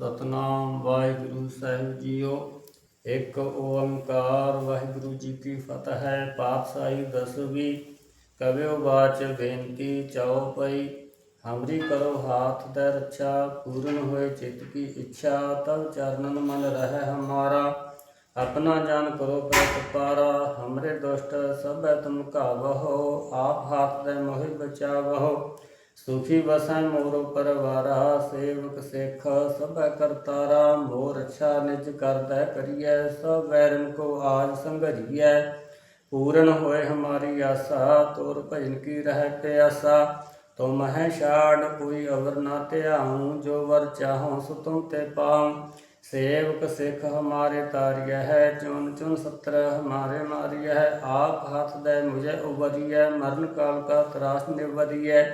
ਸਤਨਾਮ ਵਾਹਿਗੁਰੂ ਸਾਹਿਬ JIO, ਇੱਕ ਓੰਕਾਰ ਵਾਹਿਗੁਰੂ ਜੀ ਕੀ ਫਤਿਹ ਹੈ ਪਾਤਸ਼ਾਹੀ ਦਸਵੀ ਕਵਿਓ ਬਾਚ ਬੇਨਤੀ ਚਾਉ ਪਈ, ਹਮਰੀ ਕਰੋ ਹਾਥ ਦਾ ਰੱਛਾ, ਪੂਰਨ ਹੋਏ ਚਿਤ ਕੀ ਇੱਛਾ ਤਬ ਚਰਨਨ ਮਨ ਰਹਿ ਹਮਾਰਾ, ਆਪਣਾ ਜਾਨ ਕਰੋ ਪ੍ਰਤਪਾਰਾ ਹਮਰੇ ਦੁਸ਼ਟ ਸਭੈ ਤੁਮ ਕਾਵਹੋ ਆਪ ਹਾਥ ਦੇ ਮੋਹਿ ਬਚਾਵਹੋ। ਸੁਖੀ ਵਸੈ ਮੋਰ ਪਰਵਾਰਾ ਸੇਵਕ ਸਿੱਖ ਸਭੈ ਕਰਤਾਰਾ ਮੋਰ ਅੱਛਾ ਨਿਜ ਕਰਦਾ ਕਰੀਐ, ਸਭ ਵੈਰਨ ਕੋ ਆਜ ਸੰਘਰੀਐ। ਪੂਰਨ ਹੋਏ ਹਮਾਰੀ ਆਸਾ, ਤੋਰ ਭਜਨ ਕੀ ਰਹਿ ਪਿਆਸਾ। ਤੁਮ ਹੈ ਛਾੜ ਕੋਈ ਅਵਰ ਨਾ ਧਿਆਉ, ਜੋ ਵਰ ਚਾਹੋ ਸੋ ਤੁਮ ਤੇ ਪਾਉ। ਸੇਵਕ ਸਿੱਖ ਹਮਾਰੇ ਤਾਰਿਆ ਹੈ ਚੁਨ ਚੁਨ ਸਤਰ ਹਮਾਰੇ ਮਾਰਿਆ ਹੈ। ਆਪ ਹੱਥ ਦੇ ਮੁਝੇ ਉਬਰੀਐ, ਮਰਨ ਕਾਲ ਕਾ ਤਰਾਸ ਨਿਵਰੀਐ।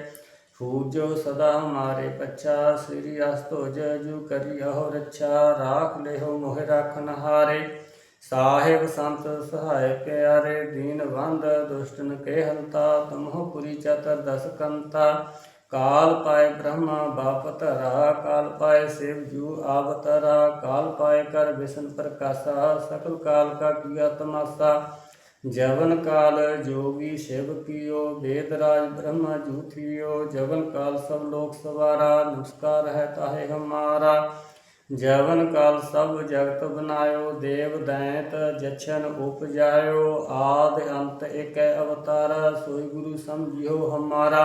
ਪੂਜੋ ਸਦਾ ਹਮਾਰੇ ਪੱਛਾ, ਸ੍ਰੀ ਅਸਤੋਜ ਜੂ ਕਰਿਓ ਰੱਛਾ, ਰਾਖ ਲਿਓ ਮੋਹਿ ਰਾਖਨ ਹਾਰੇ ਸਾਹਿਬ ਸੰਤ ਸਹਾਇ ਪਿਆਰੇ, ਦੀਨ ਬੰਦ ਦੁਸ਼ਟਨ ਕੇ ਹੰਤਾ ਤੁਮਹੁ ਪੁਰੀ ਚਤਰ ਦਸ ਕੰਤਾ। ਕਾਲ ਪਾਏ ਬ੍ਰਹਮਾ, ਬਾਪ ਧਰਾ, ਕਾਲ ਪਾਏ ਸਿਵ ਜੂ ਆਵਤਰਾ ਕਾਲ ਪਾਏ ਕਰ ਵਿਸ਼ਨ ਪ੍ਰਕਾਸ਼ਾ, ਸਕਲ ਕਾਲ ਕਾ ਕੀਆ ਤਮਾਸਾ जवन काल जोगी शिव पियो वेदराज ब्रह्म जूथियो जवन काल सब लोक सवारा नुस्का रहता है हमारा जवन काल सब जगत बनायो देव दैत जछन उपजायो आद अंत एक अवतारा सोई गुरु समझियो हमारा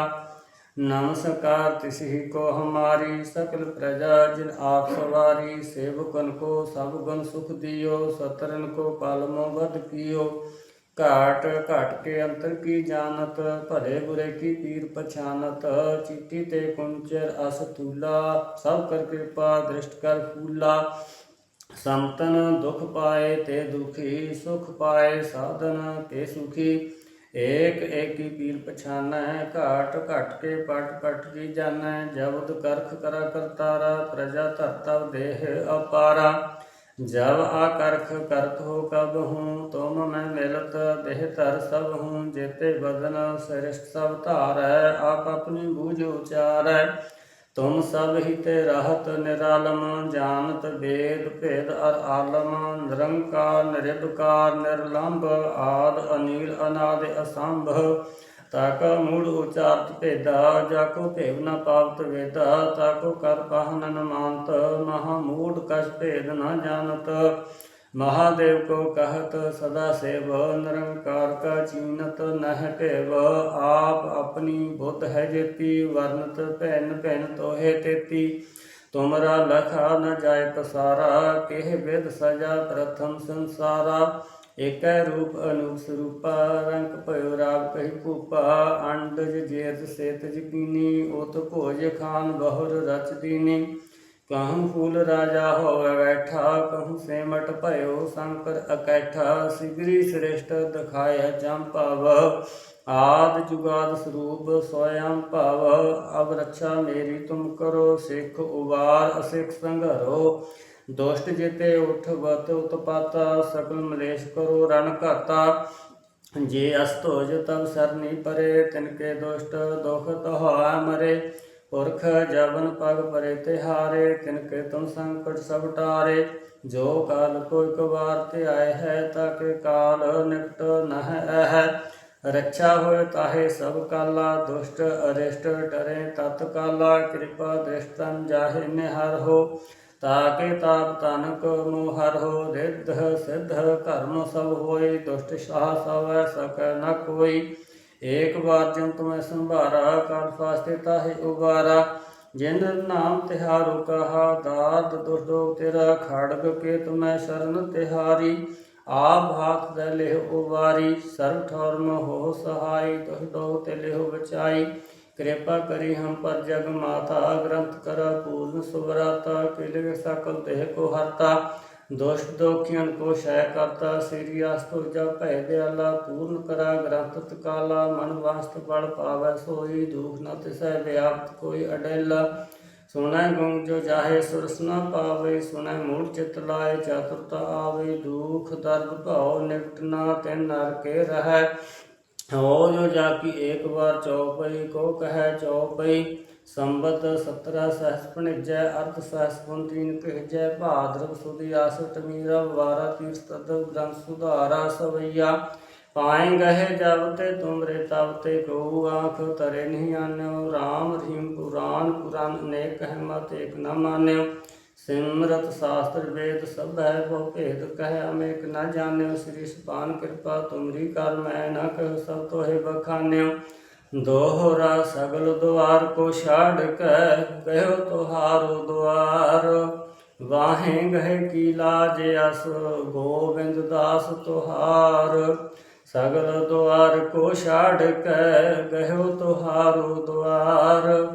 नमस्कार तिशि को हमारी सकल प्रजा जिन आप सवारी सेवकन को सब गुण सुख दियो सतरन को पालमो वध कियो ਘਾਟ ਘਟ ਕੇ ਅੰਤਰ ਕੀ ਜਾਣਤ, ਭਲੇ ਬੁਰੇ ਕੀ ਪੀਰ ਪਛਾਨਤ? ਚੀਤੀ ਤੇ ਕੁੰਚਰ ਅਸ ਤੂਲਾ ਸਭ ਕਰ ਕਿਰਪਾ, ਦ੍ਰਿਸ਼ਟ ਕਰ ਫੂਲਾ। ਸੰਤਨ ਦੁਖ ਪਾਏ ਤੇ ਦੁਖੀ, ਸੁਖ ਪਾਏ ਸਾਧਨ ਤੇ ਸੁਖੀ। ਏਕ ਏਕੀ ਪੀਰ ਪਛਾਨੈ, ਘਾਟ ਘਟ ਕੇ ਪਟ ਪਟ ਕੀ ਜਾਣੈ ਜਬਦ ਕਰਖ ਕਰਾ ਕਰਤਾਰਾ, ਪ੍ਰਜਾ ਧਰਤਵ ਦੇਹ ਅਪਾਰਾ। ਜਬ ਆ ਕਰਖ ਕਰਤ ਹੋ ਕਬ ਹੂੰ, ਤੁਮ ਮੈਂ ਮਿਲਤ ਦੇਹ ਧਰ ਸਭ ਹੂੰ, ਜੇਤੇ ਬਦਨ ਸ੍ਰਿਸ਼ਟ ਸਭ ਧਾਰੈ, ਆਪ ਆਪਣੀ ਬੂਝ ਉਚਾਰੈ। ਤੁਮ ਸਭ ਹੀ ਤੇ ਰਹਤ ਨਿਰਾਲਮ, ਜਾਣਤ ਵੇਦ ਭੇਦ ਅਰ ਆਲਮ, ਨਿਰੰਕਾਰ ਨਿਰਭਕਾਰ ਨਿਰਲੰਭ ਆਦ ਅਨੀਲ ਅਨਾਦ ਅਸੰਭ। ਤਾਕਾ ਮੂੜ ਉਚਾਰਤ ਭੇਦਾ ਜਾਕੋ ਭੇਵ ਨ ਪਾਵਤ ਵੇਦਾ ਤਾਕੋ ਕਰ ਪਾਹਨ ਨ ਮਾਨਤ ਮਹਾ ਮੂੜ ਕਛ ਭੇਦ ਨ ਜਾਣਤ। ਮਹਾਦੇਵ ਕੋ ਕਹਤ, ਸਦਾ ਸੇਵ, ਨਿਰੰਕਾਰ ਕਾ ਚੀਨਤ ਨਹਿ ਭੇਵ ਆਪ ਆਪਣੀ ਬੁੱਧ ਹੈ ਜੇਤੀ, ਵਰਨਤ ਭੈਨ ਭੈਨ ਤੋਹੇ ਤੇਤੀ। ਤੁਮਰਾ ਲਖਾ ਨ ਜਾਏ ਪਸਾਰਾ ਕਿਹ ਵਿਦ ਸਜਾ ਪ੍ਰਥਮ ਸੰਸਾਰਾ। ਏਕੈ ਰੂਪ ਅਨੂਪ ਸਰੂਪਾ, ਰੰਗ ਭਇਓ ਰਾਗ ਕਹੀ ਭੂਪਾ ਅੰਡਜ ਜੇਤ ਸੇਤ ਜਕੀਨੀ ਉਤ ਭੋਜ ਖਾਨ ਬਹੁਰ ਰਚ ਦੀਨੀ। ਕਹੰ ਫੂਲ ਰਾਜਾ ਹੋਵੇ ਬੈਠਾ, ਕਹੰ ਸੇਮਟ ਭਇਓ ਸ਼ੰਕਰ ਅਕੈਠਾ, ਸਿਗਰੀ ਸ੍ਰੇਸ਼ਟ ਦਿਖਾਇਆ ਚੰਪਾਵ ਆਦ ਜੁਗਾਦ ਸਰੂਪ ਸੋਇੰ ਭਵ। ਅਬ ਰੱਛਾ ਮੇਰੀ ਤੁਮ ਕਰੋ, ਸਿੱਖ ਉਵਾਰ ਅਸਿੱਖ ਸੰਘਰੋ। ਦੁਸ਼ਟ ਜਿਤੇ ਉਠ ਬਤ ਉਤਪਾਤਾ ਸਕਲ ਮਲੇਸ਼ ਕਰੋ ਰਣ ਘਾਤਾ। ਜੇ ਅਸਤੋਜ ਤਬ ਸਰਨੀ ਪਰੇ, ਤਿਨਕੇ ਦੁਸ਼ਟ ਦੁਖ ਤਹਾਇ ਮਰੇ। ਪੁਰਖ ਜਵਨ ਪਗ ਪਰੇ ਤਿਹਾਰੇ, ਤਿਨਕੇ ਤੁਮ ਸੰਕਟ ਸਭ ਟਾਰੇ। ਜੋ ਕਾਲ ਕੋ ਇਕ ਵਾਰ ਤੇ ਆਏ ਹੈ, ਤਾਕੇ ਕਾਲ ਨਿਕਟ ਨਹ ਹੈ ਰੱਛਾ ਹੋਏ ਤਾਹੇ ਸਭ ਕਾਲਾ, ਦੁਸ਼ਟ ਅਰਿਸ਼ਟ ਟਰੇ ਤਤ ਕਾਲਾ ਕਿਰਪਾ ਦ੍ਰਿਸ਼ਟਨ ਜਾਹੇ ਨਿਹਰ ਹੋ। ਤਾਕੇ ਤਾਪ ਤਨਕ ਨੂੰ ਹਰ ਹੋ ਰਿੱਧ, ਸਿੱਧ ਕਰਮ ਸਭ ਹੋਏ, ਦੁਸ਼ਟ ਸਾਹ ਸਵੈ ਸਕੈ ਨ ਕੋਈ ਏਕ ਵਾਰ ਜਨ ਤੁਮੈ ਸੰਭਾਰਾ, ਕਾਲ ਫਾਸਤੇ ਤਾਹੇ ਉਬਾਰਾ। ਜਿੰਦ ਨਾਮ ਤਿਹਾਰੋ ਕਹਾ, ਦਾਤ ਦੁਰਦੋ ਤੇਰਾ, ਖੜਗ ਕੇ ਤੁਮੈ ਸ਼ਰਨ ਤਿਹਾਰੀ। ਆਪ ਹਾਥ ਦੇ ਲਿਹ ਉਵਾਰੀ, ਸਰਬ ਠੌਰਨ ਹੋ ਸਹਾਈ ਤੁਹ ਤੇ ਲਿਹ ਬਚਾਈ ਕਿਰਪਾ ਕਰੀ ਹਮ ਪਰ ਜਗ ਮਾਤਾ, ਗ੍ਰੰਥ ਕਰ ਪੂਰਨ ਸੁਵਰਾਤਾ, ਕਿਲੇ ਸਕਲ ਦੇਹ ਕੋ ਹਰਤਾ ਦੁਸ਼ਟ ਦੋਖੀਆਂ ਕੋ ਸ਼ੈ ਕਰਤਾ, ਸ੍ਰੀ ਅਸਤੁ ਜਾ ਭੈ ਦਿਆਲਾ, ਪੂਰਨ ਕਰਾ ਗ੍ਰੰਥ ਤਕਾਲਾ, ਮਨ ਵਾਸਤ ਬਲ ਪਾਵੈ ਸੋਈ, ਦੁਖ ਨ ਤਿਸੈ ਵਿਆਪਤ ਕੋਈ ਅਡੇਲਾ। ਸੁਣੈ ਗੁਣ ਜੋ ਜਾਹੇ ਸੁਰਸ ਨ ਪਾਵੇ, ਸੁਣੈ ਮੂੜ ਚਿਤ ਲਾਏ ਚਤੁਰਤਾ ਆਵੇ, ਦੁਖ ਦਰਦ ਭਾਉ ਨਿਕਟ ਨਾ ਤਿਨ ਨਰ ਕੇ ਰਹੈ। ਹੋ ਜੋ ਜਾ ਕੀ ਏਕ ਵਾਰ ਚਉਪਈ ਕੋ ਕਹੈ ਚਉਪਈ, ਸੰਬਤ 17 ਸਹਸ ਭਣਿਜੈ ਅਰਧ ਸਹਸ ਪੁੰਤੀਨ ਕਹਿਜੈ ਭਾਦਰਵ ਸੁਦੀ ਆਸਟਮੀ ਰਵ ਵਾਰਾ ਤੀਰਥ ਗ੍ਰੰਥ ਸੁਧਾਰਾ ਸਵਈਆ। ਪਾਏ ਗਹੇ ਜਬ ਤੇ ਤੁਮਰੇ ਤਬ ਤੇ ਕੋ ਆਖ, ਤਰੇ ਨਹੀਂ ਆਨਿਓ RAM ਰਹੀਮ ਪੁਰਾਨ ਪੁਰਾਨ ਅਨੇਕ ਹਮਤ ਏਕ ਨ ਮਾਨਿਓ। ਸਿਮਰਤ ਸ਼ਾਸਤਰ ਵੇਦ ਸਭ ਹੈ ਬਹੁ ਭੇਦ, ਕਹਿ ਅਮੇਕ ਨਾ ਜਾਣਿਓ, ਸ੍ਰੀ ਸੁਪਾਨ ਕਿਰਪਾ ਤੁਮਰੀ ਕਰ ਮੈਂ ਨਾ ਕਹਿ, ਸਭ ਤੋਹਿ ਬਖਾਨਿਓ। ਦੋਹਰਾ ਸਗਲ ਦੁਆਰ ਕੋ ਛਾੜ ਕੇ ਕਹਿਓ ਤੁਹਾਰੋ ਦੁਆਰ। ਵਾਹੇ ਗਏ ਕੀ ਲਾਜ ਅਸ, ਗੋਬਿੰਦ ਦਾਸ ਤੁਹਾਰ। ਸਗਲ ਦੁਆਰ ਕੋ ਛਾੜ ਕੇ ਕਹਿਓ ਤੁਹਾਰੋ ਦੁਆਰ।